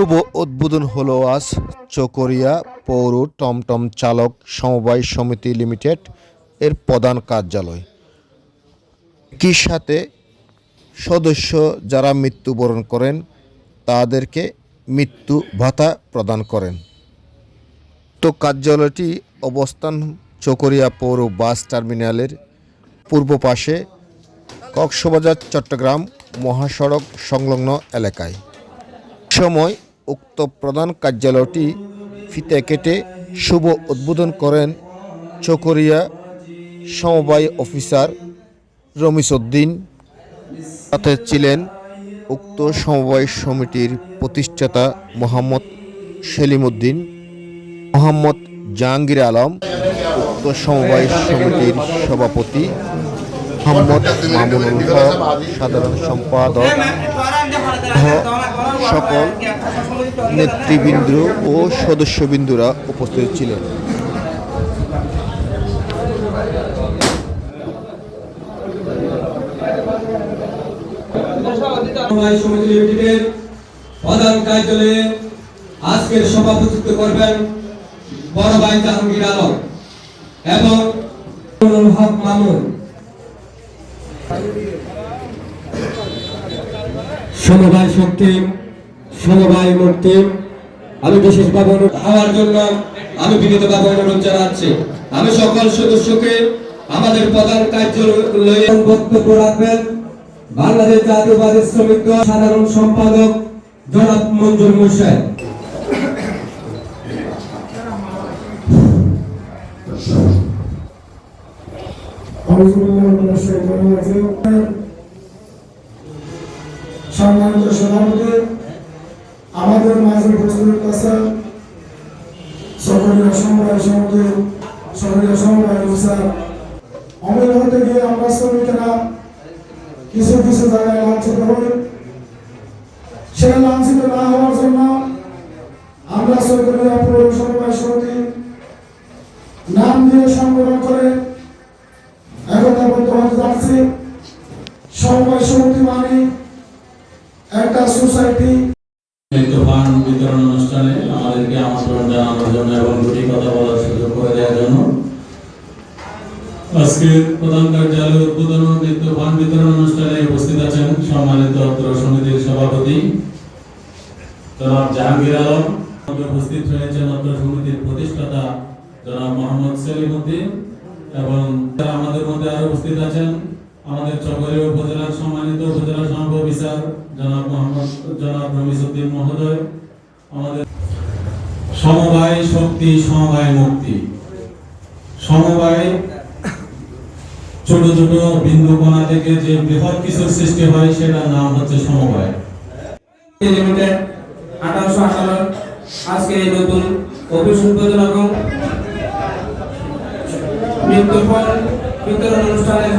শুভ উদ্বোধন হলো আজ চকরিয়া পৌর টমটম চালক সমবায় সমিতি লিমিটেড এর প্রধান কার্যালয়। একই সাথে সদস্য যারা মৃত্যুবরণ করেন, তাদেরকে মৃত্যু ভাতা প্রদান করেন। তো কার্যালয়টি অবস্থান চকরিয়া পৌর বাস টার্মিনালের পূর্ব পাশে কক্সবাজার, চট্টগ্রাম মহাসড়ক সংলগ্ন এলাকায়। সময় উক্ত প্রধান কার্যালয়টি ফিতে কেটে শুভ উদ্বোধন করেন চকরিয়া সমবায় অফিসার রমিসউদ্দিন। সাথে ছিলেন উক্ত সমবায় সমিতির প্রতিষ্ঠাতা মোহাম্মদ সেলিম উদ্দিন মোহাম্মদ জাহাঙ্গীর আলম, উক্ত সমবায় সমিতির সভাপতি মোহাম্মদ মামুনুল হক, সাধারণ সম্পাদক সকল নেতৃবৃন্দ ও সদস্যবৃন্দুরা উপস্থিত ছিলেন। প্রধান কার্যালয়ে আজকের সভাপতিত্ব করবেন বড় ভাই জাহাঙ্গীর আলম এবং হক মামুন। সমবায় শক্তি সমবায় মূর্তি আমি বিশেষভাবে হওয়ার জন্য আমি বিনীতভাবে অনুরোধ জানাচ্ছি। আমি সকল সদস্যকে আমাদের প্রধান কার্যালয়ে বক্তব্য রাখবেন। বাংলাদেশ জাতীয়বাদী শ্রমিক সাধারণ সম্পাদক জনাব মঞ্জুর মুর্শেদ। সম্মানিত সভাপতি আমাদের মাঝে উপস্থিত আছেন সকলীয় সমবায় সমিতি সকলীয় সমবায় অফিসার অমিল হতে গিয়ে আমরা শ্রমিকেরা কিছু কিছু জায়গায় লাঞ্ছিত হই সেই লাঞ্ছিত না হওয়ার জন্য আমরা সকলীয় পৌর সমবায় সমিতি নাম দিয়ে সংগঠন করে মানে একটা সোসাইটি তুফান বিতরণ অনুষ্ঠানে আমাদেরকে আমন্ত্রণ জানানোর জন্য এবং দুটি কথা বলার সুযোগ করে দেওয়ার জন্য। আজকে প্রধান কার্যালয় উদ্বোধন ও মৃত্যু ফান্ড বিতরণ অনুষ্ঠানে উপস্থিত আছেন সম্মানিত অত্র সমিতির সভাপতি জনাব জাহাঙ্গীর আলম। উপস্থিত রয়েছেন অত্র সমিতির প্রতিষ্ঠাতা জনাব মোহাম্মদ সেলিম উদ্দিন এবং আমাদের মধ্যে আরও উপস্থিত আছেন। আমাদের চকরিয়া উপজেলার সম্মানিত উপজেলা সমাজ অফিসার জনাব মোহাম্মদ, জনাব রমিসউদ্দিন মহোদয়। আমাদের সমবায় শক্তি, সমবায় মুক্তি। সমবায় ছোট ছোট বিন্দু কণা থেকে যে বৃহৎ কিছুর সৃষ্টি হয়, সেটার নাম হচ্ছে সমবায়। লিমিটেড আঠারোশো আঠারো। আজকে এই নতুন অফিস উদ্বোধন এবং বিতরণ অনুষ্ঠানের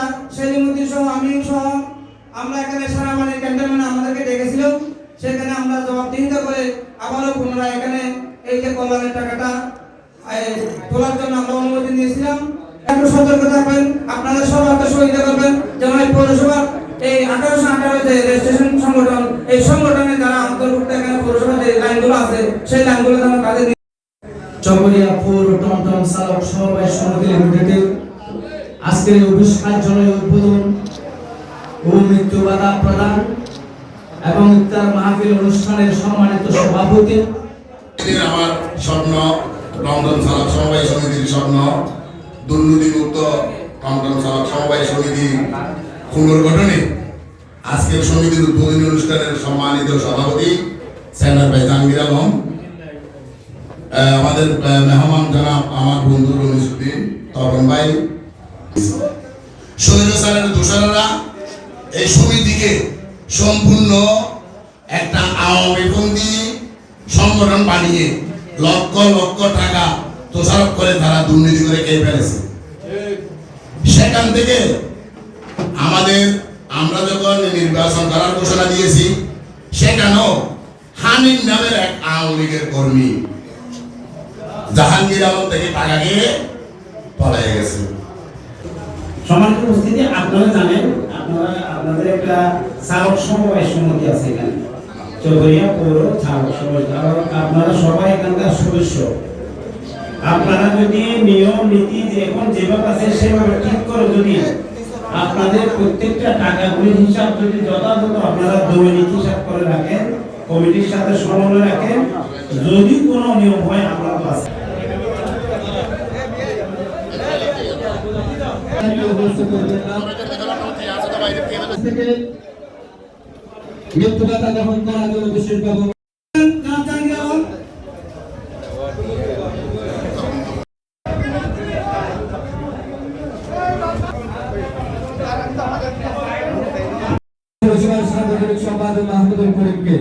প্রতিষ্ঠাতা সেলিমুদ্দিন সহ আমি সহ, আমরা এখানে সারা মানে ক্যান্টনমেন্টে আমাদেরকে ডেকেছিল। সেখানে আমরা জবাবদিহিতা করে আবারও পুনরায় এখানে এই যে কল্যাণের টাকাটা তোলার জন্য আমরা অনুমতি নিয়েছিলাম। একটু সতর্ক থাকবেন আপনাদের সবাইকে সহযোগিতা করবেন। যেমন পৌরসভার এই আঠারোশো আঠারো যে রেজিস্ট্রেশন সংগঠন, এই সংগঠনে যারা অন্তর্ভুক্ত এখানে পৌরসভার যে লাইনগুলো আছে, সেই লাইনগুলো যেন কাজে চকরিয়া পৌর টমটম চালক সমবায় সমিতি লিমিটেডের আজকের এই অফিস কার্যালয় উদ্বোধন ও মৃত্যু ভাতা প্রদান এবং ইফতার মাহফিল অনুষ্ঠানের সম্মানিত সভাপতি। আমার স্বপ্ন লন্ডন চালক সমবায় সমিতির স্বপ্ন দুর্নীতিমুক্ত লন্ডন চালক সমবায় সমিতি পুনর্গঠনে আজকের সমিতির উদ্বোধনী অনুষ্ঠানের সম্মানিত সভাপতি সেনার ভাই জাহাঙ্গীর আলম আমাদের মেহমান জনাব আমার বন্ধু রমিসুদ্দিন তরণ ভাই স্বৈরাচারের দোষরেরা এই সমিতিকে সম্পূর্ণ এক আওয়ামীপন্থী সংগঠন বানিয়ে লক্ষ লক্ষ টাকা তোষারপ করে তারা দুর্নীতি করে খেয়ে ফেলেছে। সেখান থেকে আমাদের, আমরা যখন নির্বাচন করার ঘোষণা দিয়েছি, সেখানেও হানিন নামের এক আওয়ামী লীগের কর্মী জাহাঙ্গীর আলম থেকে টাকা নিয়ে পলাই গেছে। সম্মানিত উপস্থিতি, আপনারা জানেন, আপনারা, আপনাদের একটা চালক সমবায় সমিতি আছে এখানে। চৌধুরীয়া পৌর চালক কারণ আপনারা সবাই এখানকার সদস্য। আপনারা যদি নিয়ম, নীতি এখন যেভাবে আছে সেভাবে ঠিক করে যদি আপনাদের প্রত্যেকটা টাকাগুলির হিসাব যদি যথাযথ আপনারা দৈনিক হিসাব করে রাখেন, কমিটির সাথে সমন্বয় রাখেন, যদি কোনো নিয়ম হয় আপনারা আছে মৃত্যু ভাতা গ্রহণ করার জন্য বিশেষভাবে সাংগঠনিক সম্পাদক মাহমুদুল করিমকে